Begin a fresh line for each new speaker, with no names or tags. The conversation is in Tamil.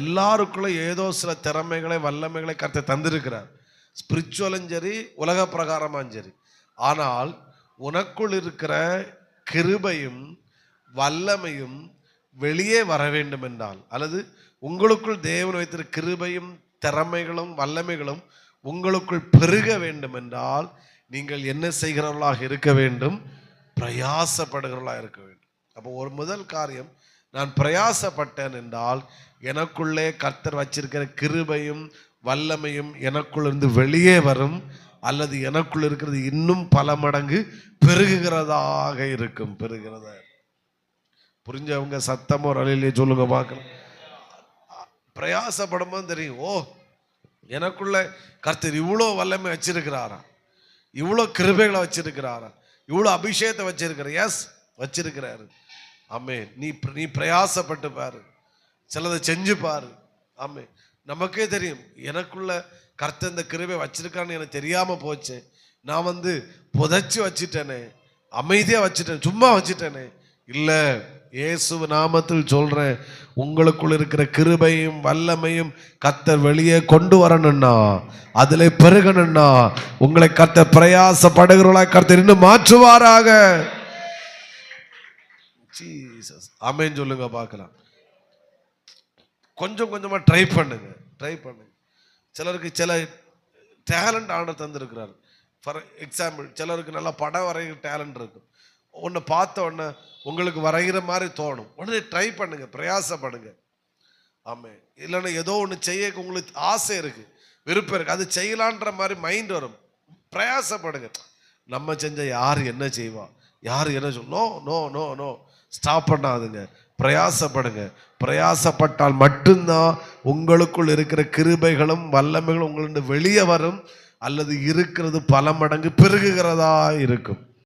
எல்லாருக்குள்ள ஏதோ சில திறமைகளை வல்லமைகளை கருத்தை தந்திருக்கிறார். ஸ்பிரிச்சுவலும் சரி உலக பிரகாரமாம் சரி. ஆனால் உனக்குள் இருக்கிற கிருபையும் வல்லமையும் வெளியே வர வேண்டும் என்றால் அல்லது உங்களுக்குள் தேவன் வைத்திருக்க கிருபையும் திறமைகளும் வல்லமைகளும் உங்களுக்குள் பெருக வேண்டும் என்றால் நீங்கள் என்ன செய்கிறவர்களாக இருக்க வேண்டும்? பிரயாசப்படுகிறவர்களாக இருக்க வேண்டும். அப்போ ஒரு முதல் காரியம் நான் பிரயாசப்பட்டேன் என்றால் எனக்குள்ளே கர்த்தர் வச்சிருக்கிற கிருபையும் வல்லமையும் எனக்குள்ளிருந்து வெளியே வரும் அல்லது எனக்குள்ள இருக்கிறது இன்னும் பல மடங்கு பெருகுகிறதாக இருக்கும். பெருகிறதா. புரிஞ்சவங்க சத்தமோ ரலையிலே சொல்லுங்க பார்க்கலாம். பிரயாசப்படும் போது தெரியும் ஓ எனக்குள்ள கர்த்தர் இவ்வளோ வல்லமை வச்சிருக்கிறாரா? இவ்வளோ கிருபைகளை வச்சிருக்கிறாரா? இவ்வளோ அபிஷேகத்தை வச்சிருக்கிற எஸ் வச்சிருக்கிறாரு. ஆமே நீ நீ பிரயாசப்பட்டு பாரு. சிலதை செஞ்சு பாரு. ஆமே நமக்கே தெரியும். எனக்குள்ள கர்த்த இந்த கிருபை வச்சிருக்கான்னு எனக்கு தெரியாம போச்சு. நான் வந்து புதைச்சி வச்சுட்டேனே. அமைதியாக வச்சுட்டேன். சும்மா வச்சுட்டேனே. இல்லை இயேசு நாமத்தில் சொல்கிறேன் உங்களுக்குள் இருக்கிற கிருபையும் வல்லமையும் கத்தர் வெளியே கொண்டு வரணும்னா அதில் பெருகணும்னா உங்களை கத்த பிரயாசப்படுகிறவளா கர்த்தர் இன்னும் மாற்றுவாராக. ஜீசஸ் அமைன்னு சொல்லுங்க பார்க்கலாம். கொஞ்சம் கொஞ்சமாக ட்ரை பண்ணுங்க ட்ரை பண்ணுங்க. சிலருக்கு சில டேலண்ட் ஆண்டர் தந்திருக்கிறார். ஃபார் எக்ஸாம்பிள் சிலருக்கு நல்லா படம் வரைகிற டேலண்ட் இருக்கும். ஒன்று பார்த்த உடனே உங்களுக்கு வரைகிற மாதிரி தோணும். உடனே ட்ரை பண்ணுங்க பிரயாசப்படுங்க. ஆமாம் இல்லைன்னா ஏதோ ஒன்று செய்ய உங்களுக்கு ஆசை இருக்குது விருப்பம் இருக்குது அது செய்யலான்ற மாதிரி மைண்ட் வரும். பிரயாசப்படுங்க. நம்ம செஞ்ச யார் என்ன செய்வா? யார் என்ன சொல் no no no no stop பண்ணாதுங்க. பிரயாசப்படுங்க. பிரயாசப்பட்டால் மட்டும்தான் உங்களுக்குள் இருக்கிற கிருபைகளும் வல்லமைகளும் உங்களிருந்து வெளியே வரும். அல்லது இருக்கிறது பல மடங்கு பெருகுகிறதா இருக்கும்.